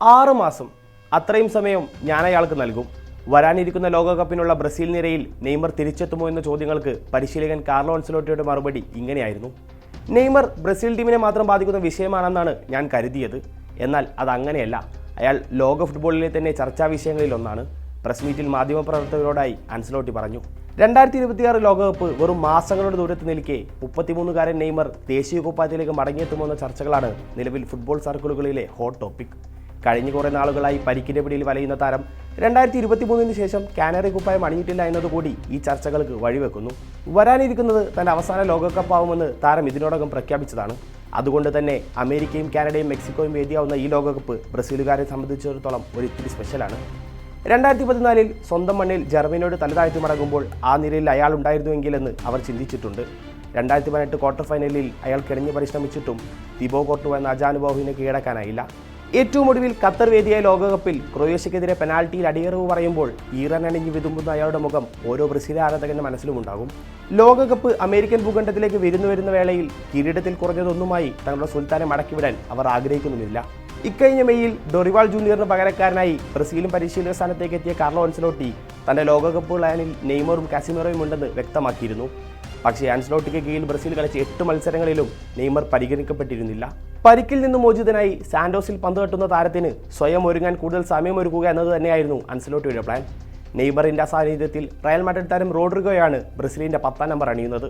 ആറ് മാസം അത്രയും സമയം ഞാൻ അയാൾക്ക് നൽകും. വരാനിരിക്കുന്ന ലോകകപ്പിനുള്ള ബ്രസീൽ നിരയിൽ നെയ്മർ തിരിച്ചെത്തുമോ എന്ന ചോദ്യങ്ങൾക്ക് പരിശീലകൻ കാർലോ അൻസലോട്ടിയുടെ മറുപടി ഇങ്ങനെയായിരുന്നു. നെയ്മർ ബ്രസീൽ ടീമിനെ മാത്രം ബാധിക്കുന്ന വിഷയമാണെന്നാണ് ഞാൻ കരുതിയത്. എന്നാൽ അത് അങ്ങനെയല്ല. അയാൾ ലോക ഫുട്ബോളിലെ തന്നെ ചർച്ചാ വിഷയങ്ങളിൽ ഒന്നാണ്. പ്രസ് മീറ്റിൽ മാധ്യമപ്രവർത്തകരോടായി അൻസലോട്ടി പറഞ്ഞു. രണ്ടായിരത്തി ഇരുപത്തിയാറ് ലോകകപ്പ് വെറും മാസങ്ങളുടെ ദൂരത്ത് നിൽക്കെ മുപ്പത്തിമൂന്നുകാരൻ നെയ്മർ ദേശീയ കുപ്പായത്തിലേക്ക് മടങ്ങിയെത്തുമോ എന്ന ചർച്ചകളാണ് നിലവിൽ ഫുട്ബോൾ സർക്കിളുകളിലെ ഹോട്ട് ടോപ്പിക്. കഴിഞ്ഞ കുറേ നാളുകളായി പരിക്കിന്റെ പിടിയിൽ വലയുന്ന താരം രണ്ടായിരത്തി ഇരുപത്തി മൂന്നിന് ശേഷം കാനറി കുപ്പായം അണിഞ്ഞിട്ടില്ല എന്നതുകൂടി ഈ ചർച്ചകൾക്ക് വഴിവെക്കുന്നു. വരാനിരിക്കുന്നത് തന്റെ അവസാന ലോകകപ്പാവുമെന്ന് താരം ഇതിനോടകം പ്രഖ്യാപിച്ചതാണ്. അതുകൊണ്ട് തന്നെ അമേരിക്കയും കാനഡയും മെക്സിക്കോയും വേദിയാവുന്ന ഈ ലോകകപ്പ് ബ്രസീലുകാരെ സംബന്ധിച്ചിടത്തോളം ഒരു ഇത്തിരി സ്പെഷ്യലാണ്. രണ്ടായിരത്തി പതിനാലിൽ സ്വന്തം മണ്ണിൽ ജർമ്മനിയോട് തലതാഴ്ത്തി മടങ്ങുമ്പോൾ ആ നിലയിൽ അയാൾ ഉണ്ടായിരുന്നുവെങ്കിലെന്ന് അവർ ചിന്തിച്ചിട്ടുണ്ട്. രണ്ടായിരത്തി പതിനെട്ട് ക്വാർട്ടർ ഫൈനലിൽ അയാൾ കിണഞ്ഞു പരിശ്രമിച്ചിട്ടും തിബോ കോർട്ടു എന്ന അജാനുബാഹുവിനെ കീഴടക്കാനായില്ല. ഏറ്റവും ഒടുവിൽ ഖത്തർ വേദിയായ ലോകകപ്പിൽ ക്രൊയേഷ്യക്കെതിരെ പെനാൽറ്റിയിൽ അടിയറവ് പറയുമ്പോൾ ഈറൻ അണിഞ്ഞു വിതുമ്പുന്ന അയാളുടെ മുഖം ഓരോ ബ്രസീൽ ആരാധകന്റെ മനസ്സിലുമുണ്ടാകും. ലോകകപ്പ് അമേരിക്കൻ ഭൂഖണ്ഡത്തിലേക്ക് വരുന്നു വരുന്ന വേളയിൽ കിരീടത്തിൽ കുറഞ്ഞതൊന്നുമായി തങ്ങളുടെ സുൽത്താനെ മടക്കിവിടാൻ അവർ ആഗ്രഹിക്കുന്നുമില്ല. ഇക്കഴിഞ്ഞ മെയ്യിൽ ഡൊറിവാൾ ജൂനിയറിന് പകരക്കാരനായി ബ്രസീലും പരിശീലക സ്ഥാനത്തേക്ക് എത്തിയ കാർലോ അൻസലോട്ടി തന്റെ ലോകകപ്പ് പ്ലാനിൽ നെയ്മറും കാസിമറോയും ഉണ്ടെന്ന് വ്യക്തമാക്കിയിരുന്നു. പക്ഷേ ആൻസ്ലോട്ടിക്ക് കീഴിൽ ബ്രസീൽ കളിച്ച എട്ട് മത്സരങ്ങളിലും നെയ്മർ പരിഗണിക്കപ്പെട്ടിരുന്നില്ല. പരിക്കിൽ നിന്ന് മോചിതനായി സാന്റോസിൽ പന്ത് തട്ടുന്ന താരത്തിന് സ്വയം ഒരുങ്ങാൻ കൂടുതൽ സമയമൊരുക്കുക എന്നത് തന്നെയായിരുന്നു അൻസലോട്ടിയുടെ പ്ലാൻ. നെയ്മറിന്റെ സാന്നിധ്യത്തിൽ റയൽ മാഡ്രിഡ് താരം റോഡ്രിഗോയാണ് ബ്രസീലിന്റെ പത്താം നമ്പർ അണിയുന്നത്.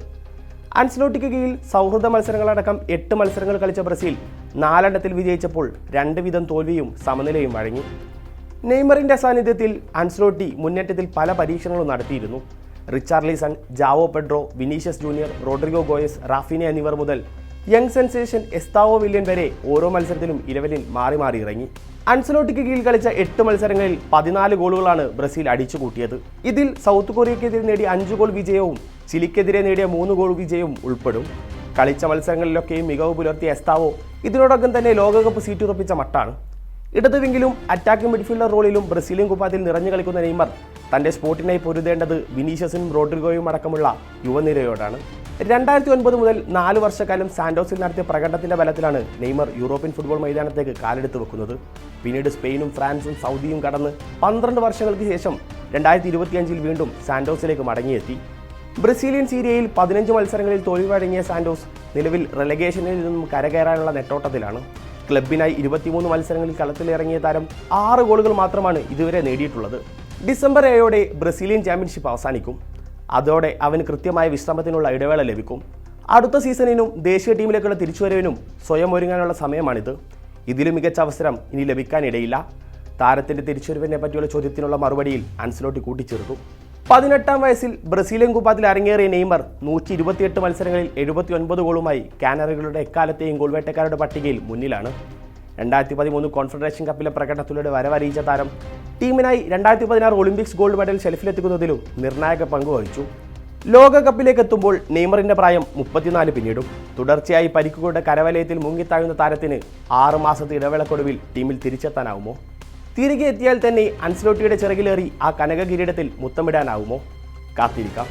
അൻസലോട്ടിക്ക് കീഴിൽ സൗഹൃദ മത്സരങ്ങളടക്കം എട്ട് മത്സരങ്ങൾ കളിച്ച ബ്രസീൽ നാലെണ്ണത്തിൽ വിജയിച്ചപ്പോൾ രണ്ട് വിധം തോൽവിയും സമനിലയും വഴങ്ങി. നെയ്മറിന്റെ സാന്നിധ്യത്തിൽ അൻസലോട്ടി മുന്നേറ്റത്തിൽ പല പരീക്ഷണങ്ങളും നടത്തിയിരുന്നു. Richarlison Joao Pedro Vinicius junior Rodrygo Goes Raphinha എന്നിവർ മുതൽ യങ് സെൻസേഷൻ എസ്താവോ വില്യൻ വരെ ഓരോ മത്സരത്തിലും ഇലവനിൽ മാറി മാറി ഇറങ്ങി. അൻസലോട്ടിക്ക് കീഴിൽ കളിച്ച എട്ട് മത്സരങ്ങളിൽ പതിനാല് ഗോളുകളാണ് ബ്രസീൽ അടിച്ചു കൂട്ടിയത് ഇതിൽ സൗത്ത് കൊറിയക്കെതിരെ നേടിയ അഞ്ച് ഗോൾ വിജയവും ചിലിക്കെതിരെ നേടിയ മൂന്ന് ഗോൾ വിജയവും ഉൾപ്പെടും. കളിച്ച മത്സരങ്ങളിലൊക്കെയും മികവ് പുലർത്തിയ എസ്താവോ ഇതിനോടകം തന്നെ ലോകകപ്പ് സീറ്റ് ഉറപ്പിച്ച മട്ടാണ്. ഇടതുവെങ്കിലും അറ്റാക്കിംഗ് മിഡ്ഫീൽഡർ റോളിലും ബ്രസീലിയൻ കുപ്പാത്തിൽ നിറഞ്ഞു കളിക്കുന്ന നെയ്മർ തന്റെ സ്പോട്ടിനായി പൊരുതേണ്ടത് വിനീഷ്യസിനും റോഡ്രിഗോയും അടക്കമുള്ള യുവനിരയോടാണ്. രണ്ടായിരത്തി ഒൻപത് മുതൽ നാല് വർഷക്കാലം സാന്റോസിൽ നടത്തിയ പ്രകടനത്തിന്റെ ബലത്തിലാണ് നെയ്മർ യൂറോപ്യൻ ഫുട്ബോൾ മൈതാനത്തേക്ക് കാലെടുത്ത് വെക്കുന്നത്. പിന്നീട് സ്പെയിനും ഫ്രാൻസും സൗദിയും കടന്ന് പന്ത്രണ്ട് വർഷങ്ങൾക്ക് ശേഷം രണ്ടായിരത്തി ഇരുപത്തിയഞ്ചിൽ വീണ്ടും സാന്റോസിലേക്ക് മടങ്ങിയെത്തി. ബ്രസീലിയൻ സീരിയയിൽ പതിനഞ്ച് മത്സരങ്ങളിൽ തോൽവി വഴങ്ങിയ സാന്റോസ് നിലവിൽ റെലഗേഷനിൽ നിന്നും കരകയറാനുള്ള നെട്ടോട്ടത്തിലാണ്. ക്ലബിനായി ഇരുപത്തിമൂന്ന് മത്സരങ്ങളിൽ കളത്തിലിറങ്ങിയ താരം ആറ് ഗോളുകൾ മാത്രമാണ് ഇതുവരെ നേടിയിട്ടുള്ളത്. ഡിസംബർ ഏഴോടെ ബ്രസീലിയൻ ചാമ്പ്യൻഷിപ്പ് അവസാനിക്കും. അതോടെ അവന് കൃത്യമായ വിശ്രമത്തിനുള്ള ഇടവേള ലഭിക്കും. അടുത്ത സീസണിനും ദേശീയ ടീമിലേക്കുള്ള തിരിച്ചുവരവിനും സ്വയം ഒരുങ്ങാനുള്ള സമയമാണിത്. ഇതിലും മികച്ച അവസരം ഇനി ലഭിക്കാനിടയില്ല. താരത്തിന്റെ തിരിച്ചുവരവിനെ പറ്റിയുള്ള ചോദ്യത്തിനുള്ള മറുപടിയിൽ അൻസലോട്ടി കൂട്ടിച്ചേർത്തു. പതിനെട്ടാം വയസ്സിൽ ബ്രസീലിയൻ കുപ്പാത്തിൽ അരങ്ങേറിയ നെയ്മർ നൂറ്റി ഇരുപത്തിയെട്ട് മത്സരങ്ങളിൽ എഴുപത്തി ഒൻപത് ഗോളുമായി കാനറികളുടെ എക്കാലത്തെയും ഗോൾവേട്ടക്കാരുടെ പട്ടികയിൽ മുന്നിലാണ്. രണ്ടായിരത്തി പതിമൂന്ന് കോൺഫെഡറേഷൻ കപ്പിലെ പ്രകടനത്തിലൂടെ വരവറിയിച്ച താരം ടീമിനായി രണ്ടായിരത്തി പതിനാറ് ഒളിമ്പിക്സ് ഗോൾഡ് മെഡൽ ഷെൽഫിലെത്തിക്കുന്നതിലും നിർണായക പങ്ക് വഹിച്ചു. ലോകകപ്പിലേക്ക് എത്തുമ്പോൾ നെയ്മറിന്റെ പ്രായം മുപ്പത്തിനാല് പിന്നിടും. തുടർച്ചയായി പരിക്കുകളുടെ കരവലയത്തിൽ മുങ്ങിത്താഴുന്ന താരത്തിന് ആറ് മാസത്തെ ഇടവേളക്കൊടുവിൽ ടീമിൽ തിരിച്ചെത്താനാവുമോ? തിരികെ എത്തിയാൽ തന്നെ അൻസ്ലോട്ടിയുടെ ചിറകിലേറി ആ കനക കിരീടത്തിൽ മുത്തമിടാനാവുമോ? കാത്തിരിക്കാം.